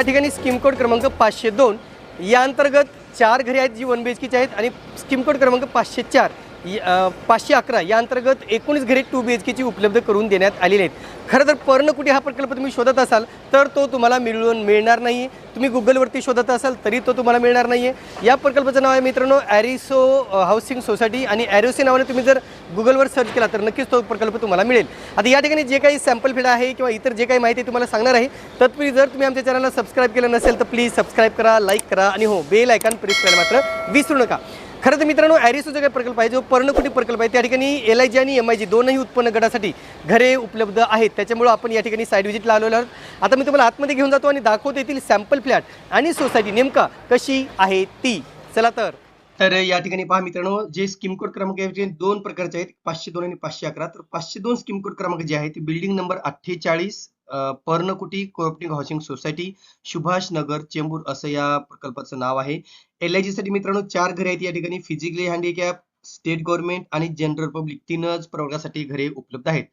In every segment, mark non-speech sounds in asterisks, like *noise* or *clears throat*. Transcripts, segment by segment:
या ठिकाणी scheme code क्रमांक पाचशे दोन या अंतर्गत चार घरे आहेत जी वन बी एच केची आहेत आणि स्कीम कोड क्रमांक पाचशे चार. पाचशे अकरा. या अंतर्गत एकोणीस घरे टू बी एच केची उपलब्ध करून देण्यात आलेली आहेत. खरं तर पर्णकुटी हा प्रकल्प तुम्ही शोधत असाल तर तो तुम्हाला मिळून मिळणार नाही तुम्ही गुगलवरती शोधत असाल तरी तो तुम्हाला मिळणार नाही आहे या प्रकल्पाचं नाव आहे मित्रांनो ॲरिसो हाऊसिंग सोसायटी आणि ॲरोसी नावाने तुम्ही जर गुगलवर सर्च केला तर नक्कीच तो प्रकल्प तुम्हाला मिळेल. आता या ठिकाणी जे काही सॅम्पल फीड आहे किंवा इतर जे काही माहिती तुम्हाला सांगणार आहे तत्पूर्वी जर तुम्ही आमच्या चॅनलला सबस्क्राईब केलं नसेल तर प्लीज सबस्क्राईब करा लाईक करा आणि हो बेल आयकॉन प्रेस करायला मात्र विसरू नका. खरं तर मित्रांनो ॲरिसो जो काही प्रकल्प आहे जो पर्णकुटी प्रकल्प आहे त्या ठिकाणी एल आय जी आणि एम आय जी दोनही उत्पन्न गटासाठी घरे उपलब्ध आहेत. त्याच्यामुळं आपण या ठिकाणी साईड व्हिजिटला आलेलो आहोत. आता मी तुम्हाला आतमध्ये घेऊन जातो आणि दाखवतो येथील सॅम्पल फ्लॅट आणि सोसायटी नेमका कशी आहे ती. चला तर. तर या ठिकाणी पहा मित्रांनो जे स्कीम कोड क्रमांक आहे दोन प्रकारचे आहेत पाचशे दोन आणि पाचशे अकरा. तर पाचशे दोन स्कीम कोड क्रमांक जे आहे ते बिल्डिंग नंबर अठ्ठेचाळीस Parnakuti cooperative housing society Subhash Nagar Chembur असं या प्रकल्पाचं नाव आहे. एल आयसाठी मित्रांनो चार घरे आहेत या ठिकाणी. फिजिकली हँडिकॅप स्टेट गव्हर्नमेंट आणि जनरल पब्लिक तीनच प्रवर्गासाठी घरे उपलब्ध आहेत.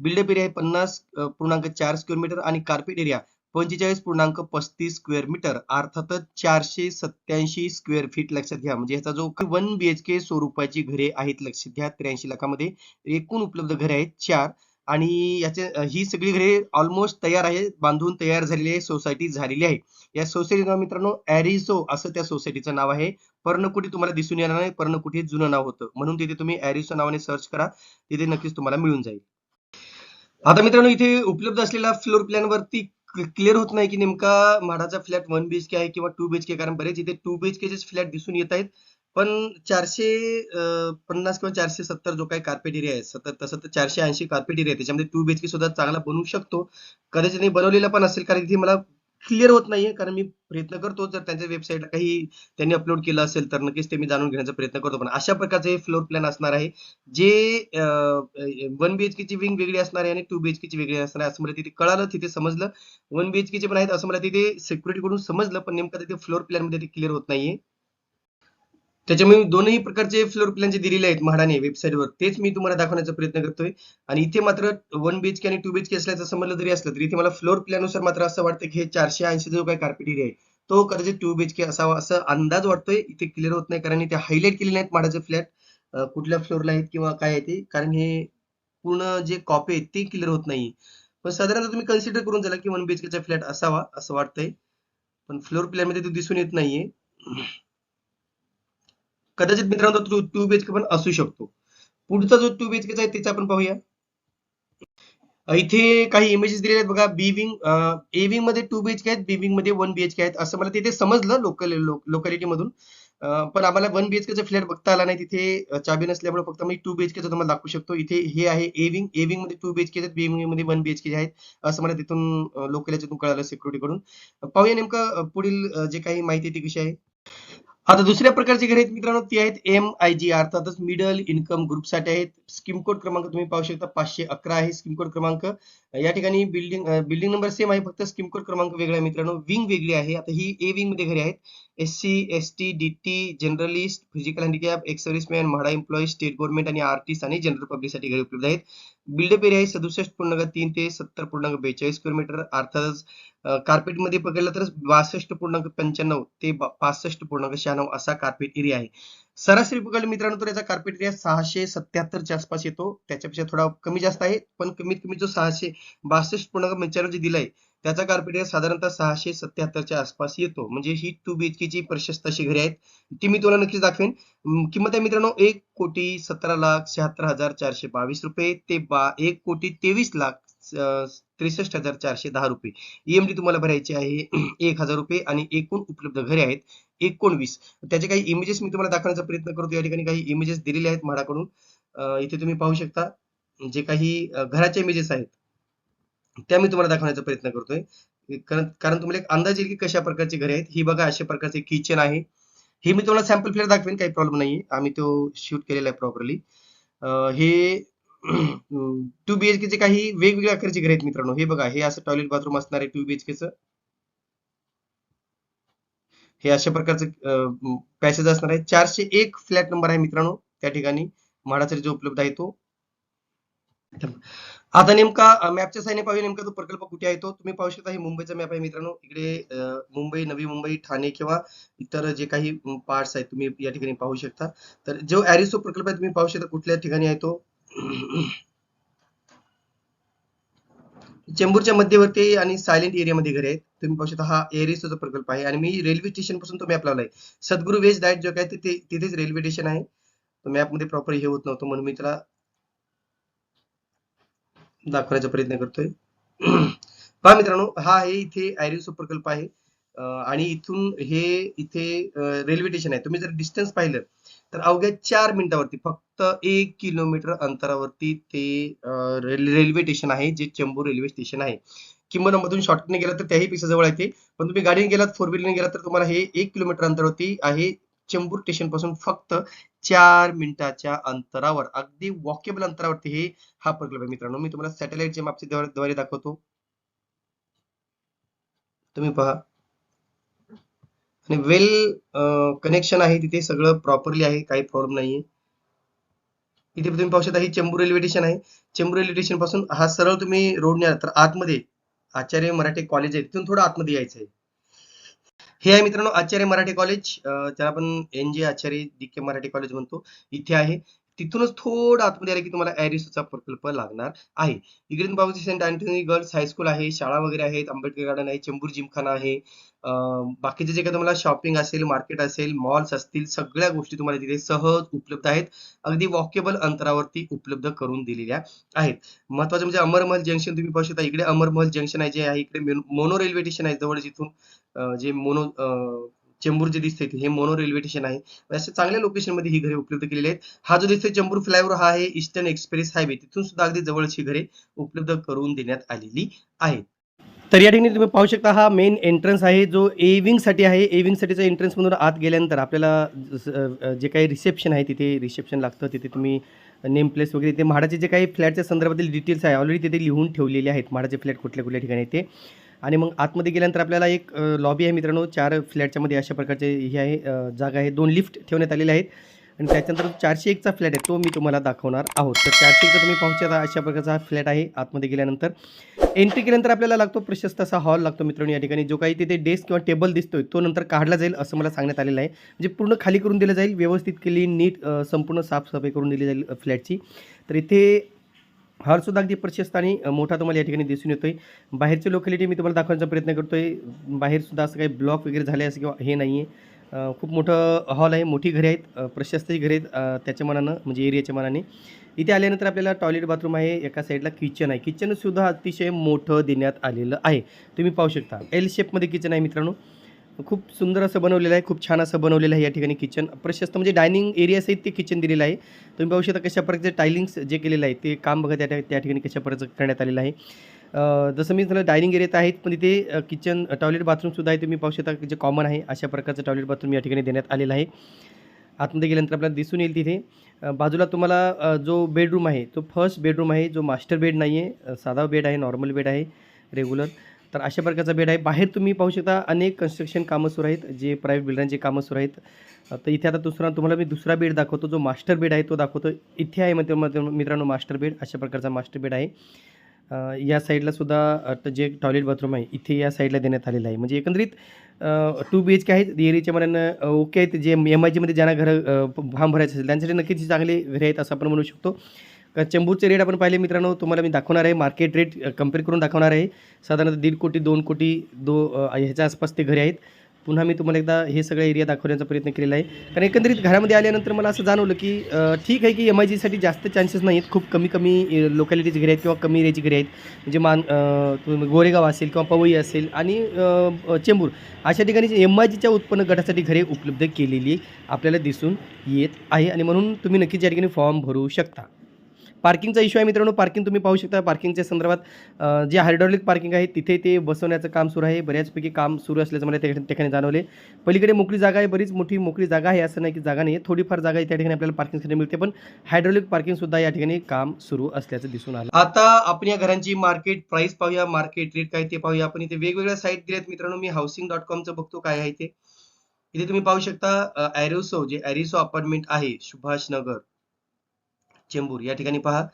बिल्डअप एरिया आहे पन्नास पूर्णांक चार स्क्वेअर मीटर आणि कार्पेट एरिया पंचेचाळीस पूर्णांक पस्तीस स्क्वेअर मीटर अर्थातच चारशे सत्याऐंशी स्क्वेअर फीट लक्षात घ्या. म्हणजे ह्याचा जो वन बीएचके स्वरूपाची घरे आहेत लक्षात घ्या. त्र्याऐंशी लाखामध्ये एकूण उपलब्ध घरे आहेत चार. आणि याचे ही सगळी घरे ऑलमोस्ट तयार आहे बांधून तयार झालेली आहे सोसायटी झालेली आहे. या सोसायटीचं नाव मित्रांनो ॲरिझो असं त्या सोसायटीचं नाव आहे. पर्णकुटी तुम्हाला दिसून येणार नाही पर्णकुटी जुनं नाव होतं. म्हणून तिथे तुम्ही ॲरिझो नावाने सर्च करा तिथे नक्कीच तुम्हाला मिळून जाईल. आता मित्रांनो इथे उपलब्ध असलेल्या फ्लोर प्लॅन वरती क्लिअर होत नाही की नेमका म्हाडाचा फ्लॅट वन बीएचके आहे किंवा टू बीएचके कारण बरेच इथे टू बीएचकेचे फ्लॅट दिसून येत आहेत. पण चारशे पन्नास किंवा चारशे सत्तर जो काही कार्पेट एरिया आहे सतत तसं तर चारशे ऐंशी कार्पेट एरिया आहे. त्याच्यामध्ये टू बीएचके सुद्धा चांगला बनवू शकतो. कदाचित नाही बनवलेला पण असेल कारण की मला क्लिअर होत नाहीये कारण मी प्रयत्न करतो जर त्यांच्या वेबसाईटला काही त्यांनी अपलोड केलं असेल तर नक्कीच ते मी जाणून घेण्याचा प्रयत्न करतो. पण अशा प्रकारचे फ्लोर प्लॅन असणार आहे जे वन बीएचके ची विंग वेगळी असणार आहे आणि टू बीएचके ची वेगळी असणार आहे असं मला तिथे कळालं तिथे समजलं. वन बीएचके चे पण आहेत असं मला तिथे सिक्युरिटी कडून समजलं पण नेमकं तिथे फ्लोर प्लॅनमध्ये ते क्लिअर होत नाहीये. त्याच्यामुळे दोनही प्रकारचे फ्लोर प्लॅन जे दिलेले आहेत म्हाडाने वेबसाईटवर तेच मी तुम्हाला दाखवण्याचा प्रयत्न करतोय. आणि इथे मात्र वन बीएचके आणि टू बीएचके असल्याचं समजलं जरी असलं तरी इथे मला फ्लोर प्लॅननुसार मात्र असं वाटतं की हे चारशे ऐंशी जो काही कार्पेट एरिया आहे तो कदाचित टू बीएचके असावा असं अंदाज वाटतोय. इथे क्लिअर होत नाही कारण इथे हायलाईट केले नाहीत म्हाडाचे फ्लॅट कुठल्या फ्लोअरला आहेत किंवा काय आहे ते कारण हे पूर्ण जे कॉपी आहेत ते क्लिअर होत नाही. पण साधारणतः तुम्ही कन्सिडर करून चला की वन बीएचकेचा फ्लॅट असावा असं वाटतंय. पण फ्लोर प्लॅनमध्ये तो दिसून येत नाहीये. कदाचित मित्रांनो टू टू बीएचके पण असू शकतो. पुढचा जो टू बीएचकेचा आहे त्याचा आपण पाहूया. इथे काही इमेजेस दिलेले आहेत बघा. बी विंग ए विंगमध्ये टू बीएचके आहेत बी विंगमध्ये वन बीएचके आहेत. असं मला तिथे समजलं लोकल लोकॅलिटी मधून. पण आम्हाला वन बीएचकेचा फ्लॅट बघता आला नाही. तिथे चाबी नसल्यामुळे फक्त मी टू बीएचकेचा तुम्हाला दाखवू शकतो. इथे हे आहे ए विंग ए विंगमध्ये टू बीएचके आहेत बी विंगमध्ये वन बीएचके आहेत असं मला तिथून लोकल कळालं सिक्युरिटी कडून. पाहूया नेमकं पुढील जे काही माहिती ती कशी आहे. आता दुसऱ्या प्रकारची घरे आहेत मित्रांनो ती आहेत एम आय जी अर्थातच मिडल इन्कम ग्रुपसाठी आहेत. स्कीम कोड क्रमांक तुम्ही पाहू शकता पाचशे अकरा आहे स्कीम कोड क्रमांक. या ठिकाणी बिल्डिंग बिल्डिंग नंबर सेम आहे फक्त स्कीम कोड क्रमांक वेगळा आहे मित्रांनो. विंग वेगळी आहे. आता ही ए विंगमध्ये घरे आहेत. S C S T D T generalist physical handicap ex serviceman MHADA employee state government आणि आर्टिस्ट आणि जनरल पब्लिकसाठी घरे उपलब्ध आहेत. बिल्डअप एरिया आहे सदुसष्ट पूर्णांक तीन ते सत्तर पूर्णांक बेचाळीस किलोमीटर. अर्थातच कार्पेटमध्ये पकडलं तर बासष्ट पूर्णांक पंच्याण्णव ते पासष्ट पूर्णांक शहाण्णव असा कार्पेट एरिया आहे. सरासरी पकडलं मित्रांनो तर याचा कार्पेट एरिया सहाशे सत्याहत्तरच्या आसपास येतो. त्याच्यापेक्षा थोडा कमी जास्त आहे. पण कमीत कमी जो सहाशे बासष्ट पूर्णांक पंच्याण्णव जे दिलाय त्याचा कार्पेट साधारणतः सहाशे सत्याहत्तरच्या आसपास येतो. म्हणजे ही टू बीएचके ची प्रशस्त अशी घरे आहेत. ती मी तुम्हाला नक्कीच दाखवेन. किंमत आहे मित्रांनो एक कोटी सतरा लाख शहात्तर हजार चारशे बावीस रुपये ते बा एक कोटी तेवीस लाख त्रेसष्ट हजार चारशे दहा रुपये. ईएमडी तुम्हाला भरायची आहे *clears throat* एक हजार रुपये आणि एकूण उपलब्ध घरे आहेत एकोणवीस. त्याचे काही इमेजेस मी तुम्हाला दाखवण्याचा प्रयत्न करतो. या ठिकाणी काही इमेजेस दिलेले आहेत म्हाडाकडून इथे तुम्ही पाहू शकता. जे काही घराचे इमेजेस आहेत त्या मी तुम्हाला दाखवण्याचा प्रयत्न करतोय. कारण कारण तुम्हाला एक अंदाज येईल की कशा प्रकारची घरे आहेत. ही बघा अशा प्रकारचे किचन आहे. हे मी तुम्हाला सॅम्पल फ्लॅट दाखवेन काही प्रॉब्लेम नाही आम्ही तो शूट केलेला आहे प्रॉपरली हे *clears throat* टू बीएचके चे काही वेगवेगळ्या आकाराची घरे आहेत मित्रांनो. हे बघा हे असं टॉयलेट बाथरूम असणार आहे टू बीएचके चं. हे अशा प्रकारचं पॅसेज असणार आहे. चारशे एक फ्लॅट नंबर आहे मित्रांनो त्या ठिकाणी. म्हाडाचा जो उपलब्ध आहे तो. आता नेमका मॅपच्या साईने पाहूया. नेमका तो प्रकल्प कुठे आहे तो तुम्ही पाहू शकता. हे मुंबईचा मॅप आहे मित्रांनो. इकडे मुंबई नवी मुंबई ठाणे किंवा इतर जे काही पार्ट्स आहेत तुम्ही या ठिकाणी पाहू शकता. तर जो ॲरिसो प्रकल्प आहे तुम्ही पाहू शकता कुठल्या ठिकाणी आहे तो. चेंबूरच्या मध्यवर्ती आणि सायलेंट एरियामध्ये घरे आहेत. तुम्ही पाहू शकता हा एरिसोचा प्रकल्प आहे. आणि मी रेल्वे स्टेशनपासून तो मॅप लावलाय. सद्गुरू वेज डायट जो काय तिथे तिथेच रेल्वे स्टेशन आहे. तो मॅपमध्ये प्रॉपर हे होत नव्हतं म्हणून मी त्याला दाखवण्याचा प्रयत्न करतोय. *clears throat* पहा मित्रांनो हा आहे इथे ॲरिसो प्रकल्प आहे. आणि इथून हे इथे रेल्वे स्टेशन आहे. तुम्ही जर डिस्टन्स पाहिलं तर अवघ्या चार मिनिटावरती फक्त एक किलोमीटर अंतरावरती ते रेल्वे स्टेशन आहे जे चेंबूर रेल्वे स्टेशन आहे. किंवा मधून शॉर्टकटने गेला तर त्याही पेक्षा जवळ आहे ते. पण तुम्ही गाडीने गेलात फोर व्हीलरने गेलात तर तुम्हाला हे एक किलोमीटर अंतरावरती आहे चेंबूर स्टेशनपासून फक्त चार मिनिटाच्या अंतरावर अगदी वॉकेबल अंतरावरती हे हा प्रकल्प आहे मित्रांनो. मी तुम्हाला सॅटेलाइटच्या मापच्या द्वारे द्वारे दाखवतो. तुम्ही पहा. आणि वेल कनेक्शन आहे तिथे सगळं प्रॉपरली आहे काही प्रॉब्लेम नाहीये. इथे तुम्ही पाहू शकता ही चेंबूर रेल्वे स्टेशन आहे. चेंबूर रेल्वे स्टेशनपासून हा सरळ तुम्ही रोडने आला तर आतमध्ये आचार्य मराठे कॉलेज आहे. तिथून थोडं आतमध्ये यायचं आहे. हे आहे मित्रांनो आचार्य मराठी कॉलेज ज्याला त्याला आपण N J Acharya D K Marathi college म्हणतो. इथे आहे. तिथूनच थोडं आतमध्ये आले की तुम्हाला ॲरिसोचा प्रकल्प लागणार आहे. इकडे तुम्ही सेंट अँटनी गर्ल्स हायस्कूल आहे शाळा वगैरे आहेत आंबेडकर गार्डन आहे चेंबूर जिमखाना आहे. बाकीचे जे काही तुम्हाला शॉपिंग असेल मार्केट असेल मॉल्स असतील सगळ्या गोष्टी तुम्हाला तिथे सहज उपलब्ध आहेत. अगदी वॉकेबल अंतरावरती उपलब्ध करून दिलेल्या आहेत. महत्वाचं म्हणजे अमरमहल जंक्शन तुम्ही पाहू शकता. इकडे अमरमहल जंक्शन आहे जे आहे इकडे मोनो रेल्वे स्टेशन आहे जवळ जिथून जे मोनो चेंबूर जे दिसते हे मोनो रेल्वे स्टेशन आहे. म्हणजे अशा चांगल्या लोकेशनमध्ये ही घरे उपलब्ध केलेली आहेत. हा जो दिसतोय चेंबूर फ्लायओव्हर हा आहे ईस्टर्न एक्सप्रेस हायवे. तिथून सुद्धा अगदी जवळची घरे उपलब्ध करून देण्यात आलेली आहेत. तर या ठिकाणी तुम्ही पाहू शकता हा मेन एंट्रन्स आहे जो ए साठी आहे. ए साठीचा एंट्रन्स मधून आत गेल्यानंतर आपल्याला जे काही रिसेप्शन आहे तिथे रिसेप्शन लागतं. तिथे तुम्ही नेम प्लेस वगैरे ते म्हाडाचे जे काही फ्लॅटच्या संदर्भातील डिटेल्स आहे ऑलरेडी तिथे लिहून ठेवलेले आहेत. म्हाडाचे फ्लॅट कुठल्या कुठल्या ठिकाणी आहेत ते. आणि मग आतमध्ये गेल्यानंतर आपल्याला एक लॉबी आहे मित्रांनो चार फ्लॅटच्या मध्ये अशा प्रकारचे हे आहे जागा आहे. दोन लिफ्ट ठेवण्यात आलेले आहेत. आणि त्याच्यानंतर चारशे एकचा फ्लॅट आहे तो मी तुम्हाला दाखवणार आहोत. तर चारशे एकचा तुम्ही पाहू शकता अशा प्रकारचा हा फ्लॅट आहे आतमध्ये गेल्यानंतर. एंट्री केल्यानंतर आपल्याला लागतो प्रशस्त असा हॉल लागतो मित्रांनो या ठिकाणी. जो काही तिथे डेस्क किंवा टेबल दिसतोय तो नंतर काढला जाईल असं मला सांगण्यात आलेलं आहे. म्हणजे पूर्ण खाली करून दिलं जाईल व्यवस्थित केली नीट संपूर्ण साफसफाई करून दिली जाईल फ्लॅटची. तर इथे हॉलसुद्धा अगदी प्रशस्त आणि मोठा तुम्हाला या ठिकाणी दिसून येतोय. बाहेरची लोकॅलिटी मी तुम्हाला दाखवण्याचा प्रयत्न करतोय. बाहेरसुद्धा असं काही ब्लॉक वगैरे झाले असं किंवा हे नाही आहे खूप मोठं हॉल आहे मोठी घरे आहेत प्रशस्तही घरे आहेत त्याच्या मनानं म्हणजे एरियाच्या मनाने. इथे आल्यानंतर आपल्याला टॉयलेट बाथरूम आहे एका साईडला किचन आहे. किचनसुद्धा अतिशय मोठं देण्यात आलेलं आहे. तुम्ही पाहू शकता. एल शेपमध्ये किचन आहे मित्रांनो. खूप सुंदर असं बनवलेलं आहे खूप छान असं बनवलेलं आहे या ठिकाणी किचन प्रशस्त म्हणजे डायनिंग एरिया सहित ते किचन दिलेलं आहे. तुम्ही पाहू शकता कशा प्रकारचे टायलिंग्स जे केलेलं आहे ते काम बघा त्या त्या ठिकाणी कशा प्रकारचं करण्यात आलेलं आहे. जसं मी झालं डायनिंग एरियात आहेत पण तिथे किचन टॉयलेट बाथरूमसुद्धा आहे. तुम्ही पाहू शकता जे कॉमन आहे अशा प्रकारचं टॉयलेट बाथरूम या ठिकाणी देण्यात आलेलं आहे. आतमध्ये गेल्यानंतर आपल्याला दिसून येईल तिथे बाजूला तुम्हाला जो बेडरूम आहे तो फर्स्ट बेडरूम आहे जो मास्टर बेड नाही आहे साधा बेड आहे नॉर्मल बेड आहे रेग्युलर तर अशा प्रकारचा बेड आहे. बाहेर तुम्ही पाहू शकता अनेक कन्स्ट्रक्शन कामं सुरू आहेत जे प्रायव्हेट बिल्डरांची कामं सुरू आहेत. तर इथे आता दुसरा तुम्हाला मी दुसरा बेड दाखवतो जो मास्टर बेड आहे तो दाखवतो. इथे आहे मग मित्रांनो मास्टर बेड अशा प्रकारचा मास्टर बेड आहे. या साईडला सुद्धा जे टॉयलेट बाथरूम आहे इथे या साईडला देण्यात आलेलं आहे. म्हणजे एकंदरीत टू बी एच के आहेत एरियाच्या मनानं ओके आहेत. जे एम आय जीमध्ये ज्यांना घरं फॉर्म भरायचं असेल त्यांच्यासाठी नक्कीच चांगले घरे आहेत असं आपण म्हणू शकतो. चेंबूरचे रेट आपण पाहिले मित्रांनो तुम्हाला मी दाखवणार आहे. मार्केट रेट कंपेअर करून दाखवणार आहे. साधारणतः दीड कोटी दोन कोटी दो ह्याच्या आसपास ते घरे आहेत. पुन्हा मी तुम्हाला एकदा हे सगळं एरिया दाखवण्याचा प्रयत्न केलेला आहे. कारण एकंदरीत घरामध्ये आल्यानंतर मला असं जाणवलं की ठीक आहे की एम आय जीसाठी जास्त चान्सेस नाही आहेत खूप कमी कमी लोकॅलिटीची घरे आहेत किंवा कमी एरियाची घरे आहेत. म्हणजे मान गोरेगाव असेल किंवा पवई असेल आणि चेंबूर. अशा ठिकाणी एम आय जीच्या उत्पन्न गटासाठी घरे उपलब्ध केलेली आपल्याला दिसून येत आहे. आणि म्हणून तुम्ही नक्कीच या ठिकाणी फॉर्म भरू शकता. पार्किंगचा इश्यू आहे मित्रांनो. पार्किंग तुम्ही पाहू शकता. पार्किंगच्या संदर्भात जे हायड्रॉलिक पार्किंग आहे तिथे ते बसवण्याचं काम सुरू आहे. बऱ्याचपैकी काम सुरू असल्याचं मला त्या ठिकाणी जाणवले. पलीकडे मोकळी जागा आहे. बरीच मोठी मोकळी जागा आहे. असं नाही की जागा नाही आहे थोडीफार जागा त्या ठिकाणी आपल्याला पार्किंगसाठी मिळते. पण हायड्रॉलिक पार्किंग सुद्धा या ठिकाणी काम सुरू असल्याचं दिसून आलं. आता आपण या घरांची मार्केट प्राइस पाहूया. मार्केट रेट काय ते पाहूया. आपण इथे वेगवेगळ्या साईट दिल्यात मित्रांनो. मी हाऊसिंग डॉट कॉमचं बघतो काय आहे ते. इथे तुम्ही पाहू शकता ॲरिसो जे ॲरिसो अपार्टमेंट आहे सुभाष नगर चेंबूर. या ठिकाणी पहा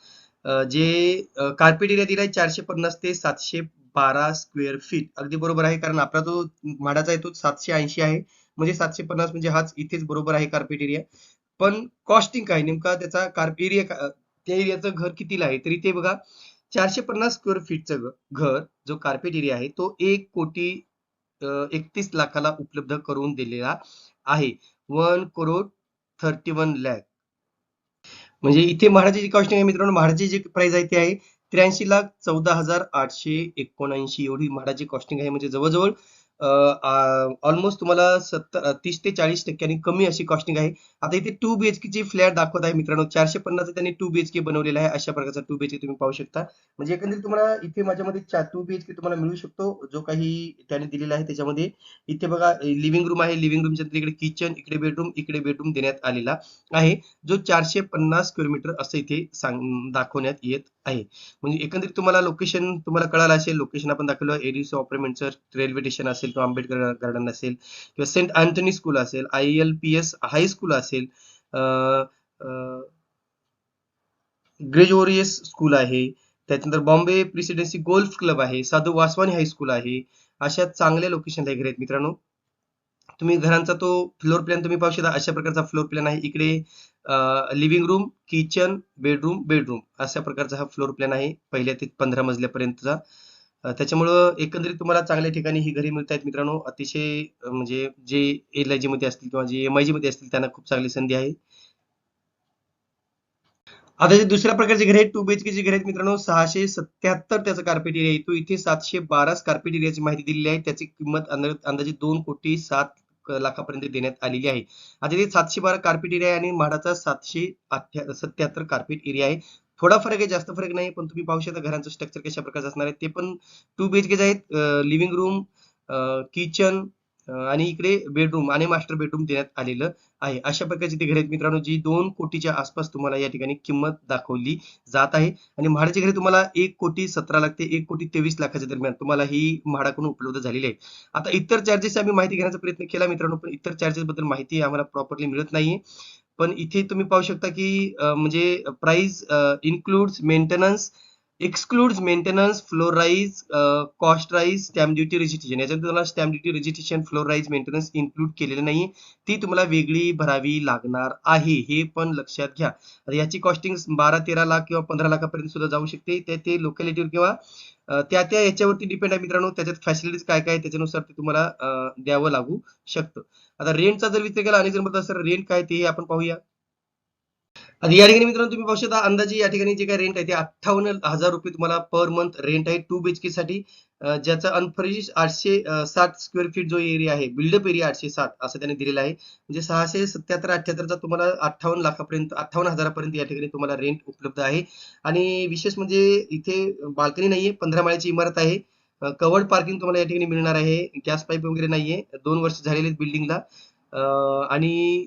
जे कार्पेट एरिया दिलाय चारशे पन्नास ते सातशे बारा स्क्वेअर फीट अगदी बरोबर आहे कारण आपला जो म्हाडाचा आहे तो सातशे ऐंशी आहे. म्हणजे सातशे पन्नास म्हणजे हाच इथेच बरोबर आहे कार्पेट एरिया पण कॉस्टिंग काय? नेमका त्याचा कार्प एरिया त्या एरियाचं घर कितीला आहे? तरी ते बघा चारशे पन्नास स्क्वेअर फीटचं घर जो कार्पेट एरिया आहे तो एक कोटी एकतीस लाखाला उपलब्ध करून दिलेला आहे. One crore thirty one lakh म्हणजे इथे महाराजाची कॉस्टिंग आहे मित्रांनो म्हाडाची जी प्राइस आहे ती आहे त्र्याऐंशी लाख चौदा हजार आठशे एकोणऐंशी. एवढी म्हाडाची कॉस्टिंग आहे म्हणजे जवळजवळ ऑलमोस्ट तुम्हाला सत्तर तीस ते चाळीस टक्क्यांनी कमी अशी कॉस्टिंग आहे. आता इथे टू बीएचके ची फ्लॅट दाखवत आहे मित्रांनो. चारशे पन्नास त्यांनी टू बीएचके बनवलेला आहे. अशा प्रकारचा टू बीएचके तुम्ही पाहू शकता. म्हणजे एकंदरीत तुम्हाला इथे माझ्यामध्ये टू बीएचके तुम्हाला मिळू शकतो. जो काही त्याने दिलेला आहे त्याच्यामध्ये. इथे बघा लिव्हिंग रूम आहे. लिव्हिंग रूमच्या इकडे किचन इकडे बेडरूम इकडे बेडरूम देण्यात आलेला आहे. जो चारशे पन्नास किलोमीटर असं इथे सांग दाखवण्यात येत आहे. म्हणजे एकंदरीत तुम्हाला लोकेशन तुम्हाला कळालं असेल लोकेशन आपण दाखवलं एडीसी ऑपरेमेंटचं रेल्वे स्टेशन असेल किंवा आंबेडकर गार्डन असेल किंवा सेंट अँथनी स्कूल असेल I L P S high school असेल ग्रेजोरियस स्कूल आहे. त्याच्यानंतर बॉम्बे प्रेसिडेन्सी गोल्फ क्लब आहे. साधू वासवानी हायस्कूल आहे. अशा चांगल्या लोकेशन घर आहेत मित्रांनो. तुम्ही घरांचा तो फ्लोर प्लॅन तुम्ही पाहू शकता. अशा प्रकारचा फ्लोर प्लॅन आहे. इकडे living room kitchen bedroom bedroom अशा प्रकारचा हा फ्लोर प्लॅन आहे. पहिल्या ते पंधरा मजल्यापर्यंतचा. त्याच्यामुळं एकंदरीत तुम्हाला चांगल्या ठिकाणी ही घरे मिळत आहेत मित्रांनो. अतिशय म्हणजे जे एल आय जी मध्ये असतील किंवा जे एम आय जी मध्ये असतील त्यांना खूप चांगली संधी आहे. आता जे दुसऱ्या प्रकारचे घर आहेत टू बीएचके चे घर आहेत मित्रांनो सहाशे सत्याहत्तर त्याचा कार्पेट एरिया येतो इथे सातशे बारा कार्पेट एरियाची माहिती दिलेली आहे. त्याची किंमत अंदाजे दोन कोटी सात लाखापर्यंत देण्यात आलेली आहे. आता ते सातशे बारा कार्पेट एरिया आहे आणि म्हाडाचा सातशे सत्याहत्तर कार्पेट एरिया आहे. थोडा फरक आहे जास्त फरक नाही पण तुम्ही पाहू शकता घरांचं स्ट्रक्चर कशा प्रकारचं असणार आहे. ते पण टू बीएचके आहेत. लिव्हिंग रूम किचन आणि इकडे बेडरूम आणि मास्टर बेडरूम देण्यात आलेलं आहे. अशा प्रकारची ती घरे आहेत. मित्रांनो जी दोन कोटीच्या आसपास तुम्हाला या ठिकाणी किंमत दाखवली जात आहे. आणि म्हाडाची घरे तुम्हाला एक कोटी सतरा लाख ते एक कोटी तेवीस लाखाच्या दरम्यान तुम्हाला ही म्हाडाकडून उपलब्ध झालेली आहे. आता इतर चार्जेस आम्ही माहिती घेण्याचा प्रयत्न केला मित्रांनो पण इतर चार्जेस बद्दल माहिती आम्हाला प्रॉपरली मिळत नाहीये. पण इथे तुम्ही पाहू शकता की म्हणजे price includes maintenance excludes maintenance floor rise cost rise stamp duty registration याच्यात तुम्हाला stamp duty registration floor rise maintenance include केलेलं नाही. ती तुम्हाला वेगळी भरावी लागणार आहे. हे पण लक्षात घ्या. याची कॉस्टिंग बारा तेरा लाख किंवा पंधरा लाखापर्यंत सुद्धा जाऊ शकते. त्या ते लोकॅलिटीवर किंवा त्या त्या याच्यावरती डिपेंड आहे मित्रांनो. त्याच्यात फॅसिलिटीज काय काय त्याच्यानुसार ते तुम्हाला द्यावं लागू शकतं. आता रेंटचा जर विचार केला आणि जर म्हणतात सर रेंट काय ते आपण पाहूया. आणि या ठिकाणी मित्रांनो तुम्ही पाहू शकता अंदाजे या ठिकाणी जे काही रेंट आहे ते अठ्ठावन्न हजार रुपये तुम्हाला पर मंथ रेंट आहे टू बीएचके साठी. ज्याचा अनफर्निश आठशे साठ स्क्वेअर फीट जो एरिया आहे बिल्डअप एरिया आठशे साठ असं त्याने दिलेला आहे. म्हणजे सहाशे सत्याहत्तर अठ्याहत्तरचा तुम्हाला अठ्ठावन्न लाखापर्यंत अठ्ठावन्न हजारापर्यंत या ठिकाणी तुम्हाला रेंट उपलब्ध आहे. आणि विशेष म्हणजे इथे बाल्कनी नाहीये पंधरा माळ्याची इमारत आहे. कवर्ड पार्किंग तुम्हाला या ठिकाणी मिळणार आहे. गॅस पाईप वगैरे नाहीये. दोन वर्ष झालेले आहेत बिल्डिंगला आणि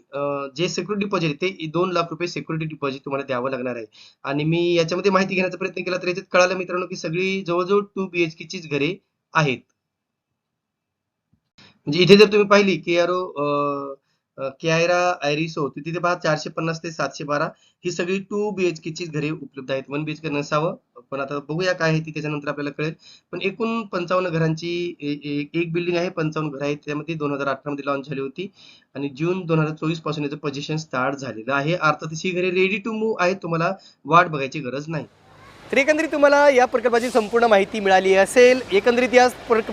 जे सिक्युरिटी डिपॉझिट आहे ते दोन लाख रुपये सिक्युरिटी डिपॉझिट तुम्हाला द्यावं लागणार आहे. आणि मी याच्यामध्ये माहिती घेण्याचा प्रयत्न केला तर याच्यात कळालं मित्रांनो की सगळी जवळजवळ टू बीएचके चीच घरे आहेत. म्हणजे इथे जर तुम्ही पाहिली की केआरओ केआयरा आयरिसो होती तिथे पहा चारशे पन्नास ते सातशे बारा ही सगळी टू बीएचके ची घरे उपलब्ध आहेत. वन बीएचके नसावं पण आता बघूया काय आहे ती त्याच्यानंतर आपल्याला कळेल. पण एकूण पंचावन्न घरांची एक बिल्डिंग आहे पंचावन्न घर आहेत. त्यामध्ये दोन हजार अठरा मध्ये लॉन्च झाली होती. आणि जून दोन हजार चोवीसपासून याचं पोझिशन स्टार्ट झालेलं आहे. अर्थात ही घरे रेडी टू मूव्ह आहेत तुम्हाला वाट बघायची गरज नाही. तर एकंदरीत तुम्हाला या प्रकल्पाची संपूर्ण माहिती मिळाली असेल. एकंदरीत या प्रक-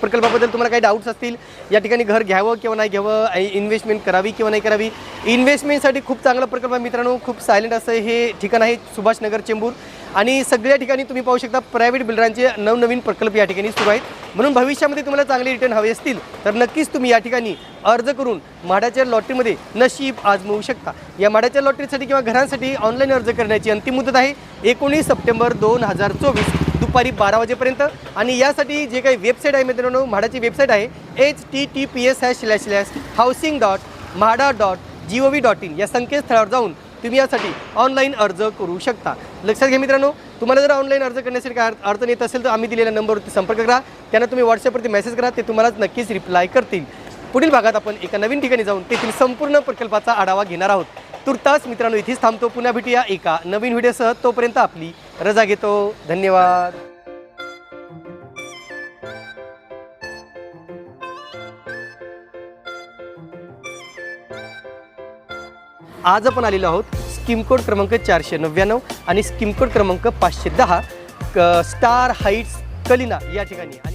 प्रकल्पाबद्दल तुम्हाला काही डाऊट्स असतील या ठिकाणी घर घ्यावं किंवा नाही घ्यावं इन्व्हेस्टमेंट करावी किंवा नाही करावी इन्व्हेस्टमेंटसाठी खूप चांगला प्रकल्प आहे मित्रांनो. खूप सायलेंट असं हे ठिकाण आहे सुभाषनगर चेंबूर. आणि सगळ्या ठिकाणी तुम्ही पाहू शकता प्रायव्हेट बिल्डरांचे नवनवीन प्रकल्प या ठिकाणी सुरू आहेत. म्हणून भविष्यामध्ये तुम्हाला चांगले रिटर्न हवे असतील तर नक्कीच तुम्ही या ठिकाणी अर्ज करून म्हाडाच्या लॉटरीमध्ये नशीब आजमवू शकता. या म्हाडाच्या लॉटरीसाठी किंवा घरांसाठी ऑनलाईन अर्ज करण्याची अंतिम मुदत आहे एकोणीस सप्टेंबर दोन हजार चोवीस दुपारी बारा वाजेपर्यंत. आणि यासाठी जे काही वेबसाईट आहे मित्रांनो म्हाडाची वेबसाईट आहे H T T P S hash slash slash housing dot MHADA dot G O V dot in या संकेतस्थळावर जाऊन तुम्ही यासाठी ऑनलाईन अर्ज करू शकता. लक्षात घ्या मित्रांनो तुम्हाला जर ऑनलाईन अर्ज करण्यासाठी काय अडचण येत असेल तर आम्ही दिलेल्या नंबरवरती संपर्क करा. त्यांना तुम्ही व्हॉट्सअपवरती मेसेज करा ते तुम्हाला नक्कीच रिप्लाय करतील. पुढील भागात आपण एका नवीन ठिकाणी जाऊन तेथील संपूर्ण प्रकल्पाचा आढावा घेणार आहोत. तुर्तास मित्रांनो इथेच थांबतो. पुन्हा भेटूया एका नवीन व्हिडिओसह तोपर्यंत आपली रजा घेतो. धन्यवाद. आज आपण आलेलो आहोत स्कीम कोड क्रमांक चारशे नव्याण्णव आणि स्कीम कोड क्रमांक पाचशे दहा क- स्टार हाईट्स कलिना या ठिकाणी.